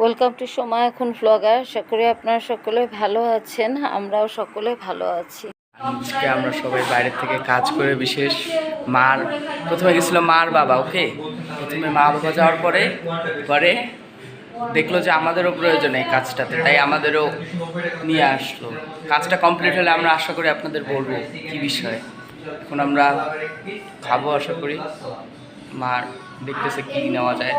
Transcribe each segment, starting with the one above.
Welcome to সময় এখন blogger করি আপনারা সকলে ভালো আছেন, আমরাও সকলে ভালো আছি। আজকে আমরা সবাই বাইরে থেকে কাজ করে বিশেষ মার, প্রথমে গেছিল মার বাবা ওকে প্রথমে মা বাবা যাওয়ার পরে পরে দেখল যে আমাদেরও প্রয়োজন এই কাজটাতে, তাই আমাদেরও নিয়ে আসলো। কাজটা কমপ্লিট হলে আমরা আশা করি আপনাদের বলব কি বিষয়। এখন আমরা খাব, আশা করি। মার দেখতেছে কি নেওয়া যায়।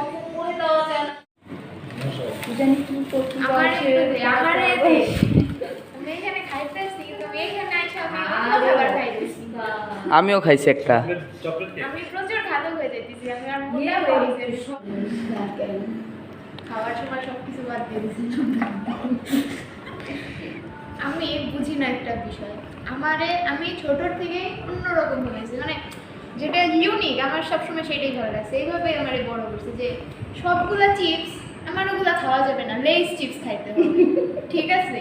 এখানে খাইতেছি, তুমি এখানে। আমিও খাইছি একটা আমি সময়। আমি বুঝি না একটা বিষয় আমারে আমি ছোটর থেকে অন্যরকম হয়েছি মানে যেটা ইউনিক আমার সবসময় সেটাই ভালো লাগছে এইভাবে আমার বড় করছে যে সবগুলা চিপস আমার ওগুলা খাওয়া যাবে না লেস চিপস খাইতে হবে। ঠিক আছে?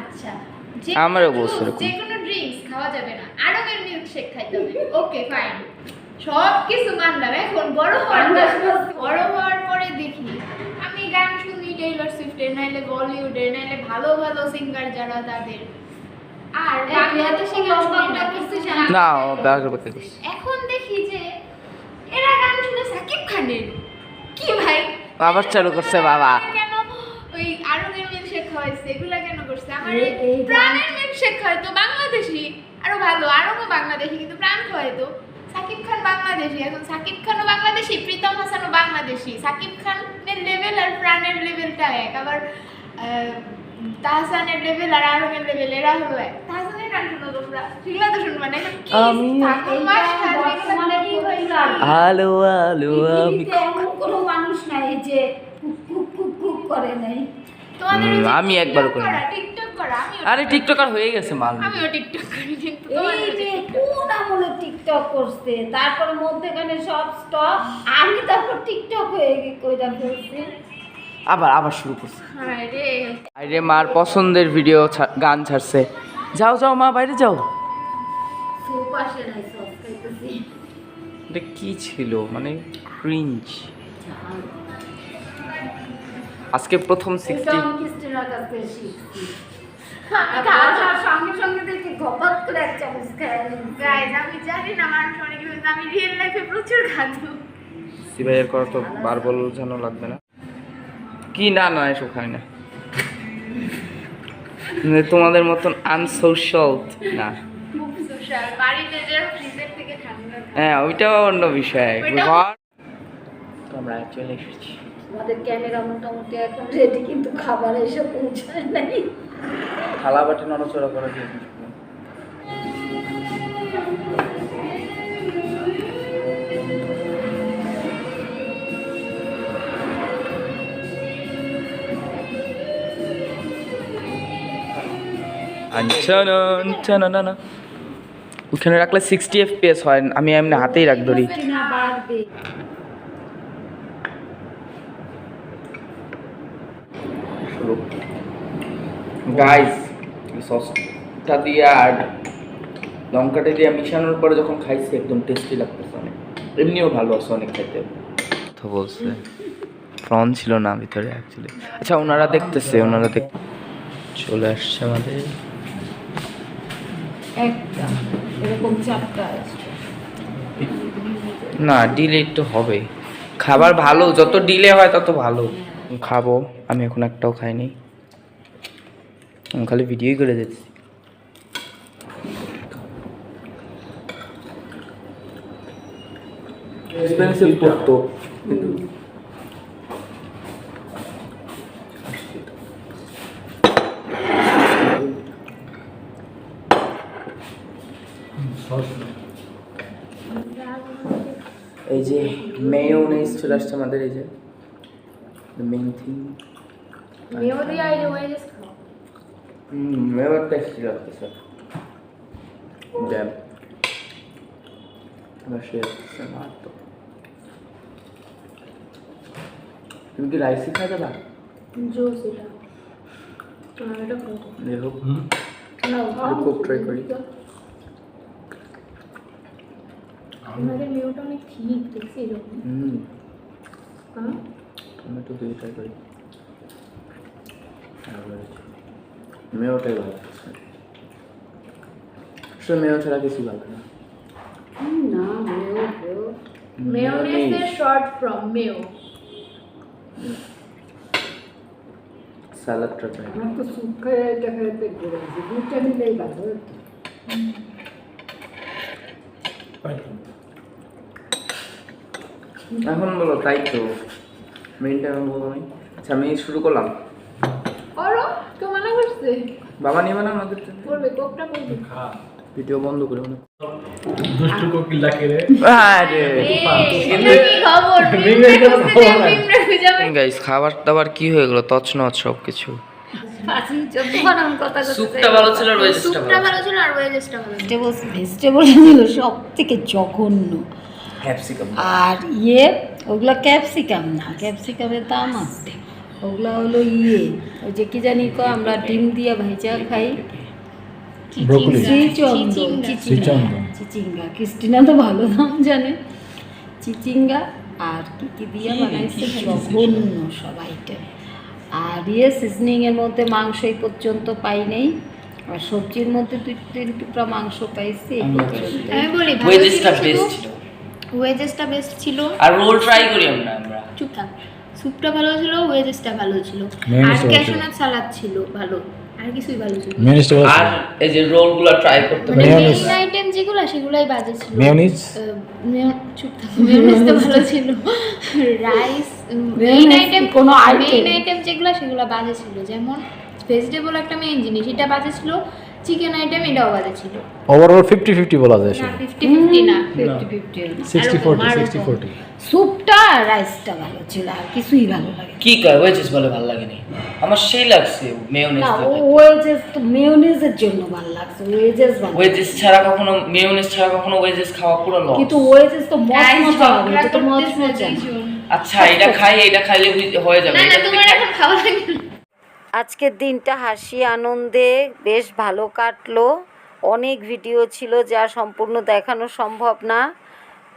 আচ্ছা যে আমারও কোনো। যে ড্রিঙ্কস খাওয়া যাবে না আরঙের মিল্ক শেক খাইতে হবে। ওকে ফাইন সব কিছু মানলাম এখন বড় হওয়ার বড় হওয়ার পরে দেখি। আমি গান শুনি টেইলর সুইফটের নাইলে বলিউডের নাইলে ভালো ভালো সিঙ্গার যারা তাদের। আর না এখন দেখি যে এরা গান শুনে সাকিব খানের। কি ভাই? আবার চালু করছে বাবা। কেন ওই আরবের মিল্কশেক খাওয়াইছে? এগুলা কেন করছে? আমার এই- এই গান- প্রাণের মিল্কশেক খাওয়াইতো বাংলাদেশি। আরও ভালো আরও বাংলাদেশি কিন্তু প্রাণ খাওয়াইতো সাকিব খান বাংলাদেশি এখন সাকিব খানও বাংলাদেশি প্রীতম হাসানও বাংলাদেশি। সাকিব খানের লেভেল আর প্রাণের লেভেলটা এক। আবার আহ, তাহসানের লেভেল আর আরবের লেভেল এরা হলো এক। তাহসানের গান শুনো তোমরা। সেগুলো তো শুনবা না আমি- আলো আলো কোনো মানুষ নাই যে করে নাই। তোমাদের ওই যে আমি একবার টিকটক করি। করা, টিকটক করা আরে টিকটকার হয়ে গেছে মাল। আমিও টিকটক করি কিন্তু এই যে যে- কোন আমলে টিকটক করছে? তারপরে মধ্যেখানে সব স্টপ আমি তারপর টিকটক হয়ে গিয়ে কইরা ফেলছি। আবার আবার শুরু করছে। হায় রে। আরে মার পছন্দের ভিডিও ছা- গান ছাড়ছে। যাও যাও মা বাইরে যাও। সুপ আসে নাই সব খাইতেছি। এটা কি ছিল? মানে ক্রিঞ্জ আজকে প্রথম সিক্সটি আমি ক্রিস্টিনার কাছে শিখছি। আমি খাওয়া খাওয়ার সঙ্গে সঙ্গে দেখি ঘপাত করে এক চামচ খাই গাইজ আমি জানি না মানুষ অনেক আমি রিয়েল লাইফে প্রচুর খাদ্য সিবাইয়ের করা তো বার বোঝানো লাগবে না। কি না না এসব খাই না। মানে তোমাদের মতন আনসোশাল না। সোশ্যাল বাড়িতে যে ফ্রিজের থেকে ঠান্ডা খাই। হ্যাঁ ওইটাও অন্য বিষয়। ঘর আমরা চলে এসেছি আমাদের ক্যামেরা মোটামুটি এখন রেডি কিন্তু খাবার এসে পৌঁছায় নাই থালা বাটি নড়াচড়া করা দিয়ে দিচ্ছি। আনচানন, চানানানা। ওখানে রাখলে সিক্সটি এফপিএস হয় আমি এমনি হাতেই রাখ ধরি না গাইস সসটা দিয়ে আর লঙ্কাটা দিয়ে মিশানোর পরে যখন খাইছি একদম টেস্টি লাগতেছে অনেক। এমনিও ভালো আছে অনেক খাইতে তো বলছে। প্রন ছিল না ভিতরে অ্যাকচুয়ালি আচ্ছা ওনারা দেখতেছে ওনারা দেখ চলে আসছে আমাদের। একটা এরকম চারটা না ডিলে একটু হবে খাবার ভালো যত ডিলে হয় তত ভালো। খাব। আমি এখন একটাও খাইনি। আমি খালি ভিডিওই করে দিচ্ছি। এক্সপেন্সিভ এই যে মেয়োনেজ চলে আসছে আমাদের এই যে। মেইন থিং মেয়েও দিয়ে আইলে হয়ে গেছে খাও। হুম মেয়র টেস্টি লাগতেছে জ্যাম এবার শেষ না আর তো তুমি কি রাইসই খাই দেবা জোস এটা আর এটা খাও। দেখো। একটু cook try করি। আমাদের মেয়েটা অনেক ঠিক দেখছি এরকম হুম হ্যাঁ টমেটো ট্রাই করি। মেয়েটাই ভালো মেয়ে ছাড়া কিছু ভালো না। না মেয়েও কেউ Mayonnaise is short স্যালাডটা চাই আমার তো স্যুপ এটা খেয়ে পেট ভরে গেছে। দুধটা নিলেই ভালো হতো এখন বলো তাই তো। মেইনটা এখন বলো আমি। আচ্ছা আমি শুরু করলাম। করো তো মানা করছে? বাবা নিবে না আমাদের করবে কোকটা করবে ভিডিও বন্ধ করে মনে দুষ্টু কোকিল রে। আরে। খবর? গাইস খাবার দাবার কি হয়ে গেল? তছনছ সব কিছু আর ইয়ে ওগুলো ক্যাপসিকাম না ক্যাপসিকামের দাম আছে। ওগুলো হলো ইয়ে ওই যে কি জানি কো আমরা ডিম দিয়ে ভাইজা খাই। চিচিঙ্গা ক্রিস্টিনা তো ভালো নাম জানে। চিচিঙ্গা আর কি কি দিয়ে বানাইছে জঘন্য সব আইটেম আর ইয়ে সিজনিং এর মধ্যে মাংস এই পর্যন্ত পাই নেই। আর সবজির মধ্যে দুই তিন টুকরা মাংস পাইছি এই পর্যন্ত। ওয়েজেসটা বেস্ট ছিল। আর রোল ট্রাই করি আমরা আমরা। চুপ থাক স্যুপটা ভালো ছিল ওয়েজেসটা ভালো ছিল। আর ক্যাশনাট সালাদ ছিল ভালো। আর কিছুই ভালো ছিল মেয়নিজটা ভালো আর এই যে রোলগুলো ট্রাই করতে মানে পারি। Mayonnaise। আইটেম যেগুলো সেগুলাই বাজে ছিল। মেয়নিজ চুপ থাক মেয়নিজটা ভালো ছিল। রাইস মেইন আইটেম কোনো মেইন আইটেম যেগুলো সেগুলো বাজে ছিল। যেমন ভেজিটেবল একটা মেইন জিনিস এটা বাজে ছিল চিকেন আইটেম এটাও বাজে ছিল। ওভারঅল ফিফটি ফিফটি বলা যায় না ফিফটি ফিফটি না ফিফটি ফিফটি সিক্সটি এরকম, ফোরটি আরকম। সিক্সটি ফোরটি স্যুপটা রাইসটা ভালো ছিল আর কিছুই ভালো লাগে কি কয় ওয়েজেস বলে ভালো লাগেনি। আমার সেই লাগছে মেয়োনেজ না ওয়েজেস তো মেয়োনিজের জন্য ভালো লাগছে ওয়েজেস ভালো ওয়েজেস ছাড়া কখনো মেয়োনেজ ছাড়া কখনো ওয়েজেস খাওয়া পুরো লস কিন্তু ওয়েজেস তো মজা হবে এটা তো মজা আচ্ছা এটা খাই এটা খাইলে হয়ে যাবে না না তোমার এখন খাওয়া লাগে না। আজকের দিনটা হাসি আনন্দে বেশ ভালো কাটলো। অনেক ভিডিও ছিল যা সম্পূর্ণ দেখানো সম্ভব না।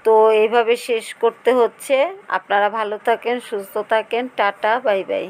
তো এইভাবে শেষ করতে হচ্ছে। আপনারা ভালো থাকেন, সুস্থ থাকেন। Tata, bye bye.